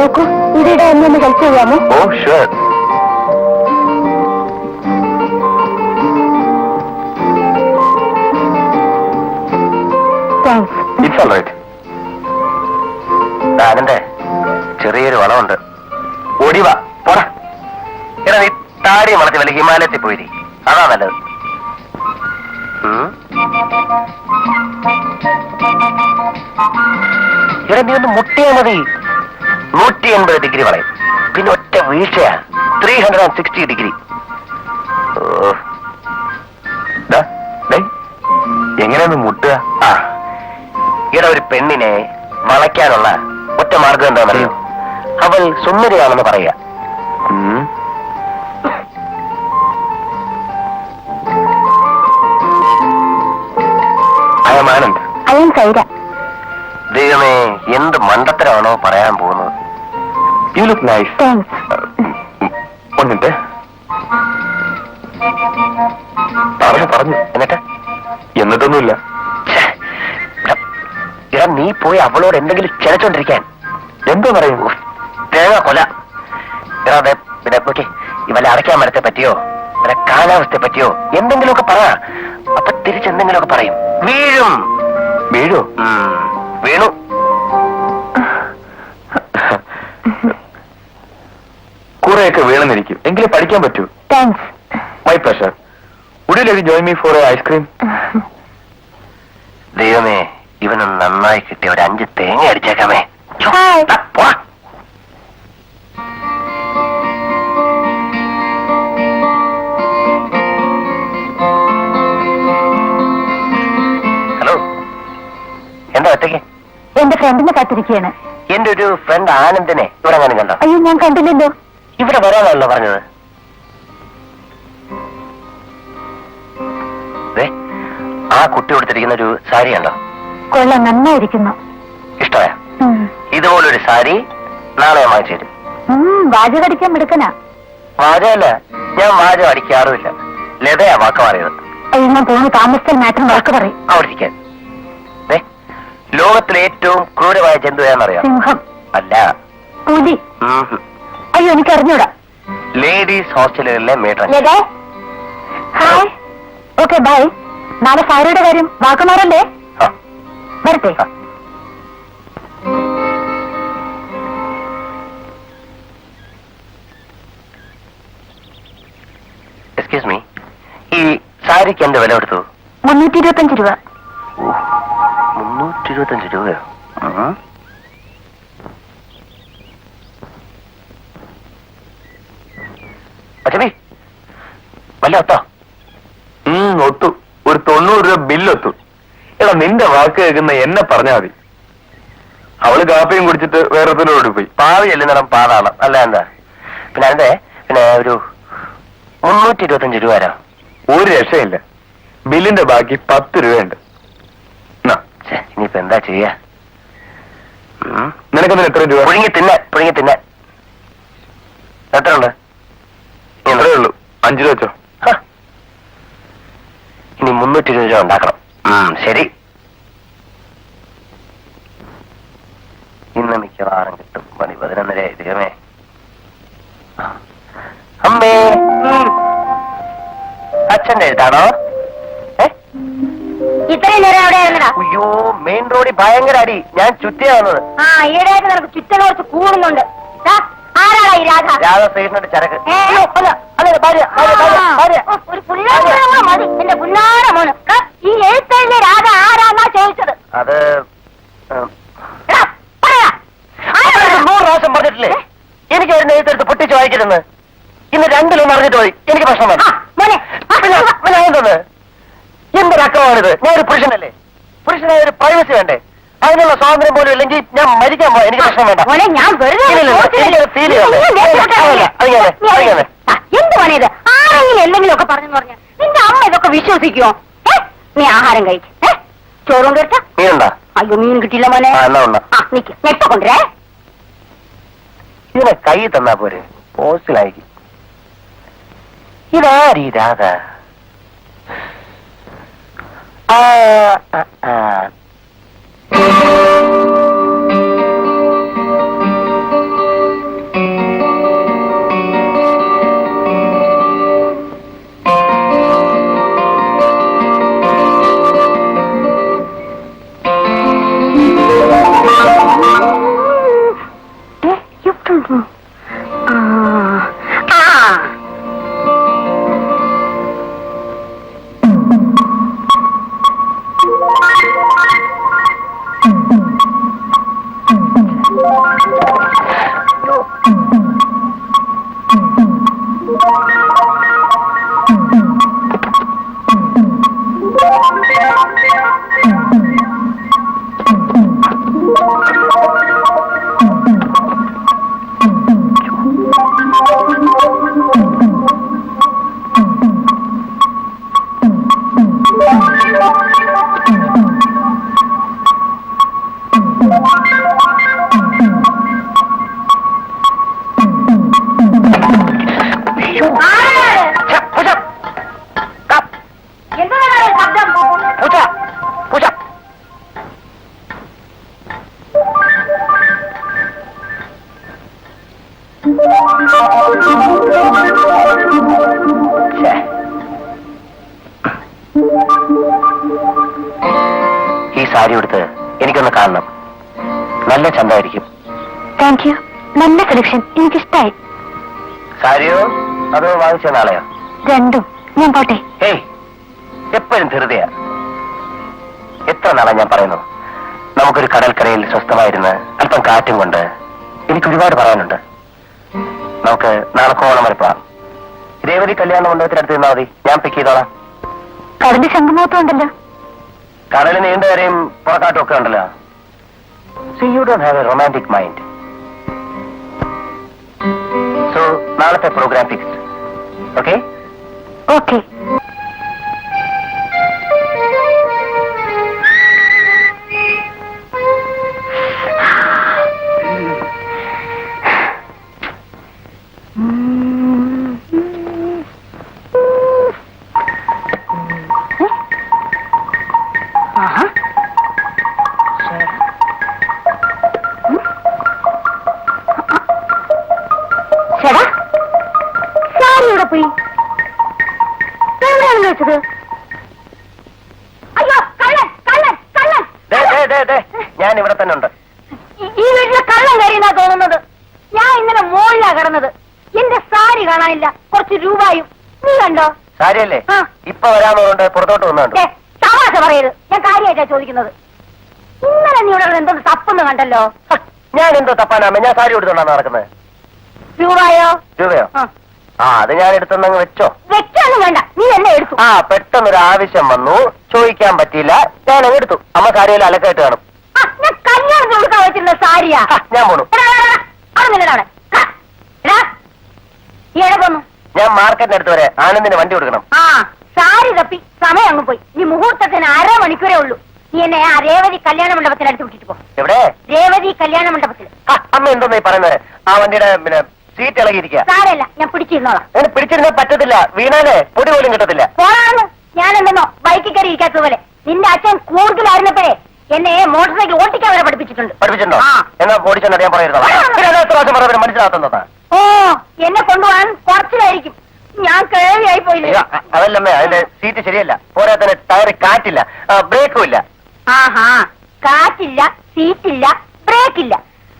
നോക്കൂ. ഇവിടെ എന്നൊന്ന് ഹെൽപ്പ് ചെയ്യാമോ oh sure it's all right അതിന്റെ ചെറിയൊരു വളമുണ്ട് ഒടിവ പോടാ. എടാ നീ താടി വളർത്തി വല്ല ഹിമാലയത്തിൽ പോയിരി. അതാ നല്ലത്. എടാ നീ ഒന്ന് മുട്ടിയാ മതി. നൂറ്റി എൺപത് ഡിഗ്രി വളയും. പിന്നെ ഒറ്റ വീഴ്ചയാണ്. Three hundred and sixty degree. എങ്ങനെയൊന്ന് മുട്ടുക. ആ. ഇവിടെ ഒരു പെണ്ണിനെ വളയ്ക്കാനുള്ള ഒറ്റ മാർഗം എന്താണെന്നറിയോ? അവൾ സുന്ദരിയാണെന്ന് പറയുക. ആനന്ദ് അയൻ സൈര. ദൈവമേ എന്ത് മണ്ടത്തരമാണോ പറയാൻ പോകുന്നത്? യു ലുക്ക് നൈസ് താങ്ക്സ് ഒന്നിട്ട് പറഞ്ഞു പറഞ്ഞു. എന്നിട്ട്? എന്നിട്ടൊന്നുമില്ല. ഇടാ നീ പോയി അവളോട് എന്തെങ്കിലും ചെലച്ചോണ്ടിരിക്കാൻ എന്തോ പറയൂ തേങ്ങ കൊല. എടാ അതെ പിന്നെ നോക്കി ഇവലെ അടയ്ക്കാൻ മരത്തെ പറ്റിയോ? ഇവരെ കാലാവസ്ഥയെ പറ്റിയോ? എന്തെങ്കിലുമൊക്കെ പറ. അപ്പൊ തിരിച്ചെന്തെങ്കിലുമൊക്കെ പറയും. വീഴും. വീഴോ? വീണു. കൂടെയൊക്കെ വീണെന്നിരിക്കും എങ്കിലും പഠിക്കാൻ പറ്റൂ. Thanks my pressure away join me for ice cream ദൈവമേ ഇവന് നന്നായി കിട്ടിയ ഒരു അഞ്ച് തേങ്ങ അടിച്ചേക്കാമേ. ഹലോ എന്താ ഒറ്റയ്ക്ക്? എന്റെ ഫ്രണ്ടിനെ കാത്തിരിക്കുകയാണ്. എന്റെ ഒരു ഫ്രണ്ട് ആനന്ദിനെ ഇവിടെ അങ്ങനെ കണ്ടോ. അയ്യോ ഞാൻ കണ്ടില്ലല്ലോ. ഇവിടെ വരാനാണല്ലോ പറഞ്ഞത്. ആ കുട്ടി കൊടുത്തിരിക്കുന്ന ഒരു സാരി ഉണ്ടോ കൊള്ളാം നന്നായിരിക്കുന്നു. ഇഷ്ടമായ ഇതുപോലൊരു സാരി നാളെ വാങ്ങിച്ചു തരും. വാചകടിക്കാൻ മിടുക്കനാ. വാചകല്ല ഞാൻ വാചകം അടിക്കാറുമില്ല. ലതയാ വാക്ക് പറയുന്നത്. ഞാൻ പോകുന്നു താമസിച്ചാൽ മാറ്റം വാക്ക് പറയും. അവിടെ ദേ, ലോകത്തിലെ ഏറ്റവും ക്രൂരമായ ജന്തു ഏതാണെന്നറിയാം സിംഹം. അല്ല. പുലി. അയ്യോ എനിക്ക് അറിഞ്ഞൂടാ. ലേഡീസ് ഹോസ്റ്റലുകളിലെ മേഡം ഹായ് ഓക്കെ ബൈ നാളെ സാരിയുടെ കാര്യം വാക്കുമാറല്ലേ? വരട്ടെ. എക്സ്ക്യൂസ് മീ ഈ സാരിക്ക് എന്ത് വില കൊടുത്തു? മുന്നൂറ്റി ഇരുപത്തഞ്ച് രൂപ. മുന്നൂറ്റി ഇരുപത്തഞ്ച് രൂപയോ ഉം. അച്ഛബി വല്ല ഒത്തോ. ഒരു തൊണ്ണൂറ് രൂപ ബില്ലൊത്തു. എടാ നിന്റെ വാക്ക് കേൾക്കുന്ന എന്നെ പറഞ്ഞാ മതി. അവൾ കാപ്പിയും കുടിച്ചിട്ട് വേറെ പോയി. പാവി നിറം പാതാണ് അല്ല എന്താ പിന്നെ അതിന്റെ പിന്നെ ഒരു മുന്നൂറ്റി ഇരുപത്തഞ്ച് രൂപ വരാം ഒരു രക്ഷയില്ല. ബില്ലിന്റെ ബാക്കി പത്ത് രൂപയുണ്ട്. ഇനിയിപ്പോ എന്താ ചെയ്യാ? നിനക്ക് എത്ര രൂപ? പുഴുങ്ങി തിന്ന പുഴുങ്ങി തിന്നെ. എത്ര ഉണ്ട് എത്രയേ ഉള്ളൂ. അഞ്ചു രൂപ വെച്ചോ. ഇനി മുന്നൂറ്റി ഇരുപത് രൂപ ഉണ്ടാക്കണം. ശരി. ഇന്ന് മിക്കവാറും കിട്ടും. മണി പതിനൊന്നര ദൈവമേ അമ്മേ. അച്ഛന്റെ എഴുത്താണോ ഏ? ഇത്രയും നേരം അവിടെ ആയിരുന്നടാ. അയ്യോ മെയിൻ റോഡിൽ ഭയങ്കര അടി. ഞാൻ ചുറ്റിയാ വന്നത്. ആ ഈയിടെയായിട്ട് നിനക്ക് ചുറ്റൽ കുറച്ച് കൂടുന്നുണ്ട് ദാ, ആരാടാ ഈ രാധ? രാധ സ്റ്റേഷനുണ്ട് ചരക്ക്. അയ്യോ, അല്ല, മതി. എന്റെ പുല്ലാര മോന്. ഈ എഴുത്തല്ലേ രാധ ആരാന്നാ ചോദിച്ചത്? അത്? നൂറ് പ്രാവശ്യം പറഞ്ഞിട്ടില്ലേ? എനിക്ക് ഒരു നെയ്ത്തെടുത്ത് പൊട്ടിച്ച് വായിക്കരുന്ന് ഇന്ന് രണ്ടിലൊന്ന് അറിഞ്ഞിട്ട് പോയി. എനിക്ക് പ്രശ്നം വേണം എന്തൊരു അക്കമാണിത് ഞാൻ ഒരു പുരുഷനല്ലേ? പുരുഷനായ ഒരു പ്രൈവസി വേണ്ടേ? അതിനുള്ള സ്വാതന്ത്ര്യം പോലും ഇല്ലെങ്കിൽ ഞാൻ മരിക്കാൻ പോയി എനിക്ക് പ്രശ്നം വേണ്ട. ഞാൻ മോനെ ഇത് ആരെങ്കിലും എന്തെങ്കിലും ഒക്കെ പറഞ്ഞു പറഞ്ഞു നിന്റെ അമ്മ ഇതൊക്കെ വിശ്വസിക്കുമോ നീ ആഹാരം കഴിക്കും. ചോറും കേട്ട അയ്യോ മീൻ കിട്ടില്ല മോനെ. നിക്ക്. നെട്ട കൊണ്ടുവരേ ഇതിനെ കൈ തന്നാ പോരെ. പോസ്റ്റിലായിരിക്കും. ഇതാരീ രാധ. ആ, ആ, ആ. ഈ സാരി എടുത്ത് എനിക്കൊന്ന് കാണണം. നല്ല ചന്തായിരിക്കും താങ്ക് യു നല്ല കളക്ഷൻ എനിക്കിഷ്ടായി. സാരിയോ? അതോ വാങ്ങിച്ച നാളെയോ? രണ്ടും. ഞാൻ പോട്ടെ. ഏയ് എപ്പോഴും ധൃതയാ. എത്ര നാളെ ഞാൻ പറയുന്നു? നമുക്കൊരു കടൽക്കരയിൽ സ്വസ്ഥമായിരുന്ന് അല്പം കാറ്റും കൊണ്ട് എനിക്ക് പറയാനുണ്ട്. നമുക്ക് നാളെ കോണം വരപ്പാ രേവതി കല്യാണ മണ്ഡപത്തിനടുത്ത് നിന്നാ മതി. ഞാൻ പിക്ക് ചെയ്തോളാം. കടലിന് ശംഖുമൂത്തം ഉണ്ടല്ലോ. കടൽ നീണ്ടുവരെയും പുറക്കാട്ടും ഒക്കെ ഉണ്ടല്ലോ. So you don't have a romantic mind so നാളത്തെ പ്രോഗ്രാം ഫിക്സ് ഓക്കെ ഓക്കെ വരാൻ ഇപ്പൊ വരാമെന്നുകൊണ്ട് പുറത്തോട്ട് വന്നുണ്ട്? തമാശ പറയരുത്. ഞാൻ കാര്യമായിട്ടാ ചോദിക്കുന്നത്. ഇന്നലെ നീ ഇവിടെ എന്തോ തപ്പെന്ന് കണ്ടല്ലോ? ഞാൻ എന്തോ തപ്പാനാമ ഞാൻ സാരി എടുത്തോണ്ടാണ് നടക്കുന്നത് രൂപയോ? രൂപയോ? ആ. അത് ഞാൻ എടുത്തൊന്നങ്ങ് വെച്ചോ. വെച്ചൊന്നും വേണ്ട. നീ എന്നെ എടുത്തു. ആ പെട്ടെന്നൊരു ആവശ്യം വന്നു. ചോദിക്കാൻ പറ്റിയില്ല. ഞാൻ അങ്ങ് എടുത്തു. അമ്മ സാരിയിൽ അലക്കായിട്ട് കാണും. ഞാൻ കല്യാണത്തിന് കൊടുക്കാൻ വെച്ചിരുന്ന സാരിയാ. ഞാൻ പോണു. അങ്ങനെ അവിടെ. നിന്നടാ അവിടെ. പോന്നു ഞാൻ മാർക്കറ്റിന് അടുത്ത് വരെ ആനന്ദിന് വണ്ടി കൊടുക്കണം. ആ സാരി തപ്പി. സമയം അങ്ങ് പോയി. ഈ മുഹൂർത്തത്തിന് അരമണിക്കൂറേ ഉള്ളൂ. നീ എന്നെ ആ രേവതി കല്യാണ മണ്ഡപത്തിൽ അടുത്ത് വിട്ടിട്ട് പോ. എവിടെ? രേവതി കല്യാണ മണ്ഡപത്തിൽ. ആ, അമ്മ എന്തോ ഈ പറയുന്നത്? ആ വണ്ടിയുടെ പിന്നെ സീറ്റ് ഇളകിയിരിക്കുക. സാരല്ല ഞാൻ പിടിച്ചിരുന്നോളാം. അങ്ങനെ പിടിച്ചിരുന്നാൽ പറ്റത്തില്ല. വീണാലേ പൊടി പോലും കിട്ടത്തില്ല. ഞാൻ എന്തെന്നോ ബൈക്കിൽ കയറി ഇരിക്കാത്തത് പോലെ നിന്റെ അച്ഛൻ കൂടുതലായിരുന്നപ്പോഴേ എന്നെ മോട്ടോർ സൈക്കിൾ ഓട്ടിക്കാൻ വരെ പഠിപ്പിച്ചിട്ടുണ്ട്. പഠിപ്പിച്ചിട്ടുണ്ടോ? ആ. എന്നാ ഓടിച്ചെന്ന് ഞാൻ പറയുന്നത്. പിന്നെ അത് എത്ര പ്രാവശ്യം പറഞ്ഞാൽ ഓ എന്നെ കൊണ്ടുപോകാൻ കുറച്ചിലായിരിക്കും. ഞാൻ കേറിയായി പോയില്ലേ? അതല്ലമ്മേ അതിന്റെ സീറ്റ് ശരിയല്ല. പോരാ തന്നെ ടയർ കാറ്റില്ല. ബ്രേക്കും ഇല്ല. ആഹാ കാറ്റില്ല സീറ്റില്ല ബ്രേക്ക് ഇല്ല.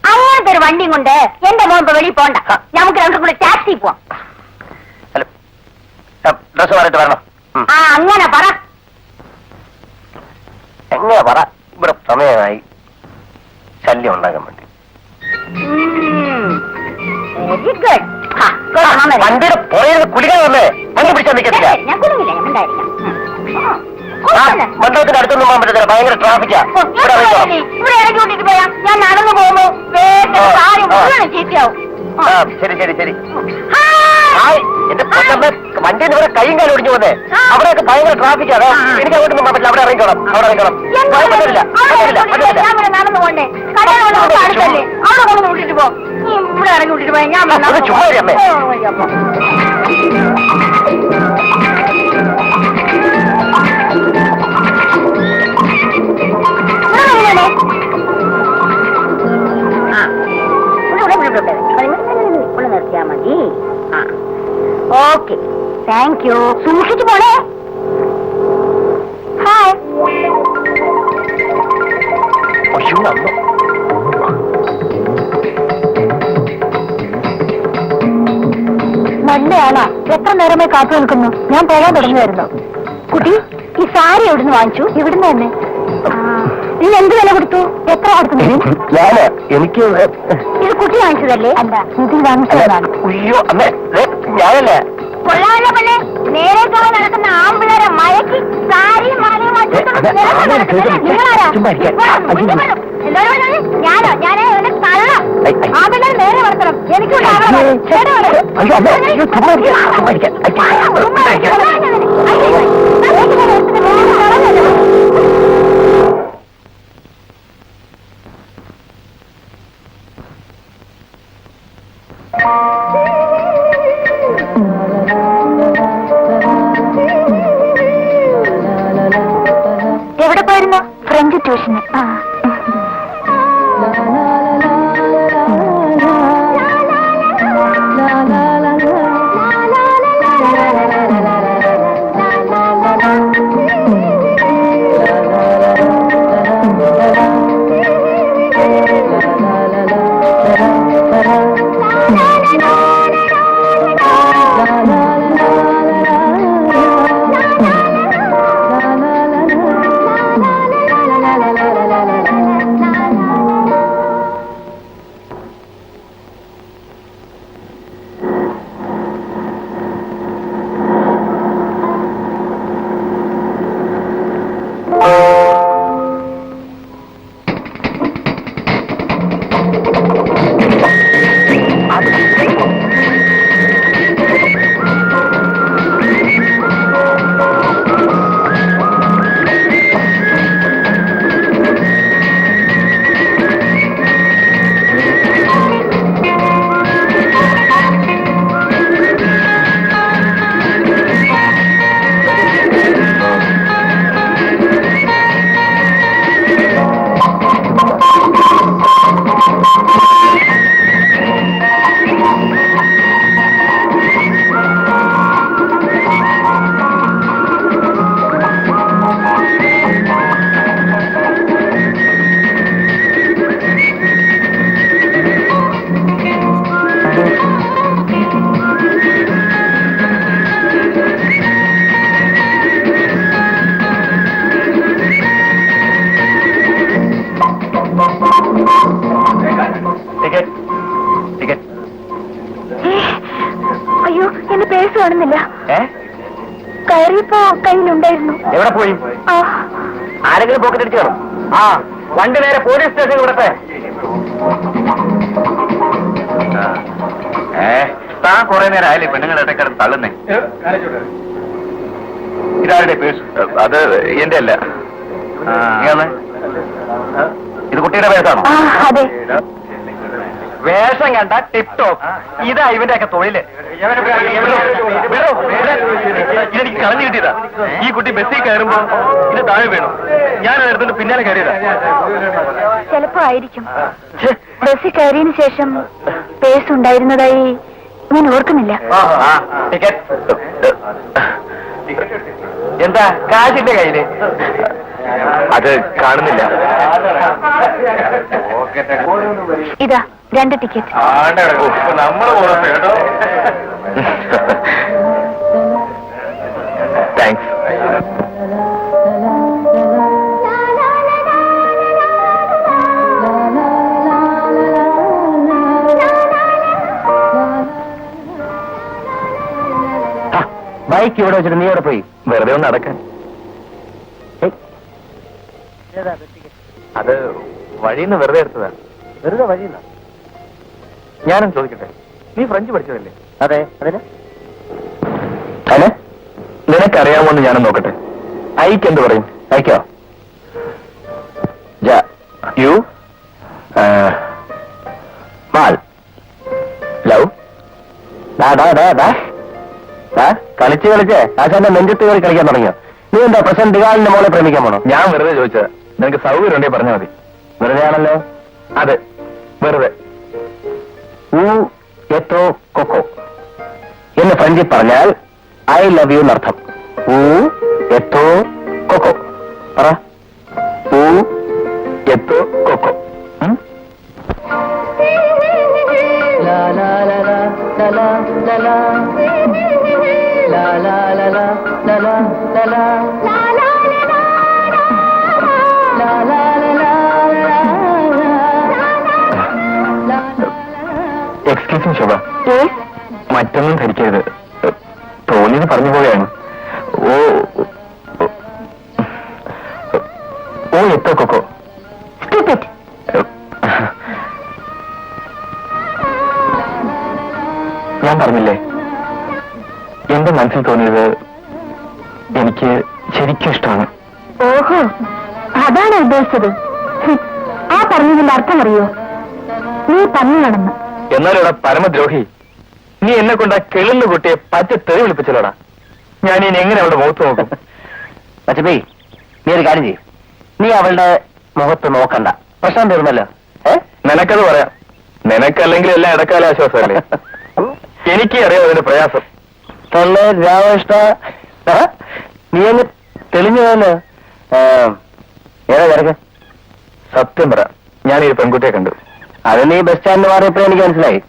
അങ്ങനത്തെ ഒരു വണ്ടിയും കൊണ്ട് എന്റെ മോൻ ഇപ്പൊ വെളിയിൽ പോണ്ട. നമുക്ക് രണ്ടും കൂടെ ടാക്സി പോവാം. ഹലോ ഡ്രസ് മാറിയിട്ട് വരണം. ഉം. ആ അങ്ങനെ പറ. എങ്ങനെയാ പറ? ഇവിടെ സമയമായി ശല്യം ഉണ്ടാകാൻ വേണ്ടി. വെരി ഗുഡ് വണ്ടിയുടെ പുറകിൽ കുളിക്കാൻ വന്നേ. വണ്ടി പിടിച്ചാൽ നിൽക്കത്തില്ല. ഞാൻ കുടുങ്ങില്ല ഞാൻ ഉണ്ടായിരിക്കാം ആ മണ്ഡപത്തിന്റെ അടുത്തൊന്നും പോകാൻ പറ്റത്തില്ല. ഭയങ്കര ട്രാഫിക്കാ ഇവിടെ ഇറങ്ങിക്കോളാം. ഇവിടെ പോയാ ഞാൻ നടന്നു പോകുമ്പോ വേഗം ആ. മുഴുവൻ ചീത്തയാവും ആ ശരി ശരി ശരി. ഹായ്. ഹായ് എന്റെ പൊന്നമ്മ. വണ്ടിയിൽ ഇവിടെ കൈയും കാലും ഒടിഞ്ഞു പോന്നെ. അവിടെയൊക്കെ ഭയങ്കര ട്രാഫിക് ആണ്. എനിക്ക് അങ്ങോട്ട് പോകാൻ പറ്റില്ല. അവിടെ ഇറങ്ങിക്കോളാം. അവിടെ ഇറങ്ങിക്കോളാം. പറ്റില്ല പറ്റില്ല ചുമ്മാ അമ്മേ. ഇവിടെ ഇവിടെ, ഇവിടെ, ഇവിടെ, ഇവിടെ. ഇവിടെ, ഇവിടെ, ഇവിടെ, ഇവിടെ നിർത്തിയാ മതി. ആ. ഓക്കെ. താങ്ക് യു സൂക്ഷിച്ചു പോണേ. ഹായ് അയ്യോ അമ്മ. നല്ലയാളാ എത്ര നേരമായി കാത്തു നിൽക്കുന്നു? ഞാൻ പോകാൻ തുടങ്ങുമായിരുന്നു കുട്ടി ഈ സാരി എവിടുന്ന് വാങ്ങിച്ചു? ഇവിടുന്ന് തന്നെ? നീ എന്ത് വില കൊടുത്തു? എത്ര കൊടുത്തു ഞാൻ എനിക്ക് ഇത് കുട്ടി വാങ്ങിച്ചതല്ലേ? അല്ല ഇത് വാങ്ങിച്ചതാണ് അയ്യോ അമ്മേ ഞാനല്ല? കൊള്ളാമല്ല പെണ്ണെ. നേരെ ചൊവ്വെ നടക്കുന്ന ആമ്പിള്ളേരെ മയക്കി സാരിയും മാലയും വാങ്ങിച്ചുകൊണ്ട് അതെ, നിരന്ന് ആരെ നടക്കുന്ന ചോദിച്ചു? നിങ്ങളാരാ? ചുമ്മാ ഇരിക്കാൻ. ആ വണ്ടി നേരെ പോലീസ് സ്റ്റേഷൻ ഇവിടത്തെ ഏ താൻ കുറെ നേരം ആയില്ലേ പെണ്ണുങ്ങളുടെ ഇടയ്ക്കിടന്ന് തള്ളുന്നേ? ഇതാരുടെ പേഴ്സ്? അത് എന്റെ അല്ല ഇത് കുട്ടിയുടെ പേഴ്സാണോ? ആ അതെ. വേഷം കണ്ട ടിപ് ടോപ്പ് ഇതാ ഇവന്റെ ഒക്കെ തൊഴിൽ ഇതെനിക്ക് കളഞ്ഞു കിട്ടിയതാ. ഈ കുട്ടി ബസ്സിൽ കയറുമ്പോ ഇത് താഴെ വീണു. ഞാൻ എടുത്തിട്ട് പിന്നാലെ കയറിയതാ. ചിലപ്പോ ആയിരിക്കും. ബസ്സിൽ കയറിയതിനു ശേഷം പേഴ്സ് ഉണ്ടായിരുന്നതായി ഞാൻ ഓർക്കുന്നില്ല. എന്താ? കാശിന്റെ കയ്യിൽ. അത് കാണുന്നില്ല. ഇതാ. രണ്ട് ടിക്കറ്റ് താങ്ക്സ് ബൈക്ക് ഇവിടെ വെച്ചിട്ട് നീ ഇവിടെ പോയി? വെറുതെ ഒന്ന് നടക്കാൻ അത് വഴിന്ന് വെറുതെ എടുത്തതാണ് വെറുതെ വഴിയില്ല ഞാനും ചോദിക്കട്ടെ? നീ ഫ്രഞ്ച് പഠിച്ചതല്ലേ? അതെ അതിന്? നിനക്കറിയാമോ എന്ന് ഞാനും നോക്കട്ടെ. ഐക്ക് എന്ത് പറയും? ഐക്കോ? യു മാൽ ലവ് കളിച്ച് കളിച്ച്. ആശാന്റെ നെഞ്ചത്ത് കയറി കളിക്കാൻ തുടങ്ങിയോ? നീ എന്താ പ്രസിഡന്റ് ദിവാലിന്റെ മോളെ പ്രേമിക്കാൻ പോണോ? ഞാൻ വെറുതെ ചോദിച്ചത്. നിനക്ക് സൗകര്യം ഉണ്ടെങ്കിൽ പറഞ്ഞാൽ മതി. വെറുതെ ആണല്ലോ അതെ. വെറുതെ. ഊ എത്തോ കൊക്കോ എന്ന് ഫ്രഞ്ചിൽ പറഞ്ഞാൽ ഐ ലവ് യു എന്നർത്ഥം ഊ എത്തോ കൊക്കോ പറ ഊ എത്തോ കൊക്കോ ഉം? Excuse me Shobha. മറ്റൊന്നും ധരിക്കരുത്. തോന്നിയത് പറഞ്ഞു പോവുകയാണ്. ഓ ഓ- എത്തോ കൊക്കോ. ഞാൻ പറഞ്ഞില്ലേ? എന്റെ മനസ്സിൽ തോന്നിയത് എനിക്ക് ശരിക്കും ഇഷ്ടമാണ്. ഓഹോ അതാണ് ഉദ്ദേശിച്ചത്. ആ പറഞ്ഞതിന്റെ അർത്ഥം അറിയോ? നീ പന്നിയാണെന്ന് എന്നാലോടാ പരമദ്രോഹി. നീ എന്നെ കൊണ്ട് ആ കിളുന്ന കുട്ടിയെ പച്ച തെറി വിളിപ്പിച്ചല്ലോടാ. ഞാൻ ഇനി എങ്ങനെ അവളുടെ മുഖത്ത് നോക്കും? പച്ചപ്പേ നീ ഒരു കാര്യം ചെയ്യും. നീ അവളുടെ മുഖത്ത് നോക്കണ്ട. പ്രശ്നം തീർന്നല്ലോ. ഏ? നിനക്കത് പറയാം. നിനക്കല്ലെങ്കിൽ എല്ലാം ഇടക്കാല ആശ്വാസമല്ലേ എനിക്ക് അറിയാം അതിന്റെ പ്രയാസം. തള്ളേ രാമകൃഷ്ണ. നീ അങ്ങ് തെളിഞ്ഞു പോയല്ലോ ആ, ഏതാ കിടക്ക് സത്യം പറ ഞാൻ ഈ പെൺകുട്ടിയെ കണ്ടു. അത് നീ ബസ് സ്റ്റാൻഡിൽ മാറിയപ്പോഴേ എനിക്ക് മനസ്സിലായി.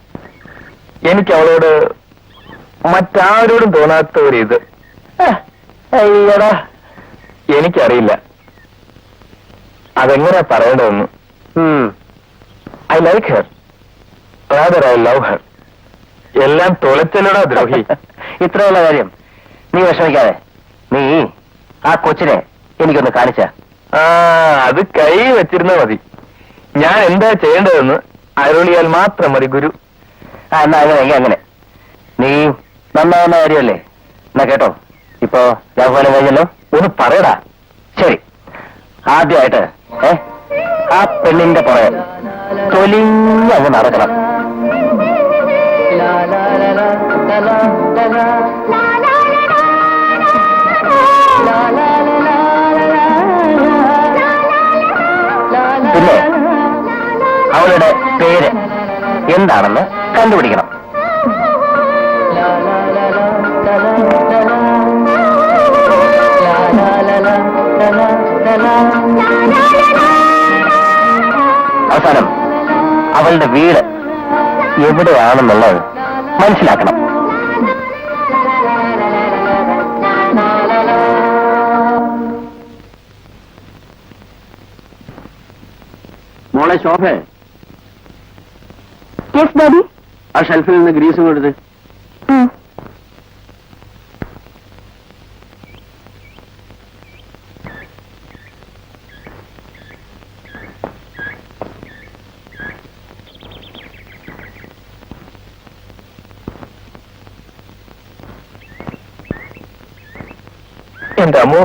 എനിക്ക് അവളോട് മറ്റാരോടും തോന്നാത്ത ഒരു ഇത്. അയ്യടാ എനിക്കറിയില്ല. അതെങ്ങനെയാ പറയേണ്ടതെന്ന്. I like her rather I love her എല്ലാം തുളച്ചല്ലടാ ദ്രോഹി. ഇത്രയുള്ള കാര്യം നീ വിഷമിക്കാതെ. നീ ആ കൊച്ചിനെ എനിക്കൊന്ന് കാണിച്ച. ആ അത് കൈ വെച്ചിരുന്ന മതി. ഞാൻ എന്താ ചെയ്യേണ്ടതെന്ന് അരുളിയാൽ മാത്രം മതി ഗുരു. ആ എന്നാ അങ്ങനെ അങ്ങനെ. നീ നന്നാവുന്ന കാര്യമല്ലേ? എന്നാ കേട്ടോ. ഇപ്പോ രാഹുലം കഴിഞ്ഞല്ലോ. ഒന്ന് പറയടാ. ശരി. ആദ്യമായിട്ട് ഏ? ആ പെണ്ണിന്റെ പുറകെ തൊലിഞ്ഞ് അങ്ങ് നടക്കണം. അവളുടെ പേര് എന്താണെന്ന് കണ്ടുപിടിക്കണം. അവസാനം അവളുടെ വീട് എവിടെയാണെന്നുള്ളത് മനസ്സിലാക്കണം. മോളെ ശോഭ. യെസ് ഡാഡി ആ ഷെൽഫിൽ നിന്ന് ഗ്രീസും എടുത്ത്. എന്റെ അമ്മോ?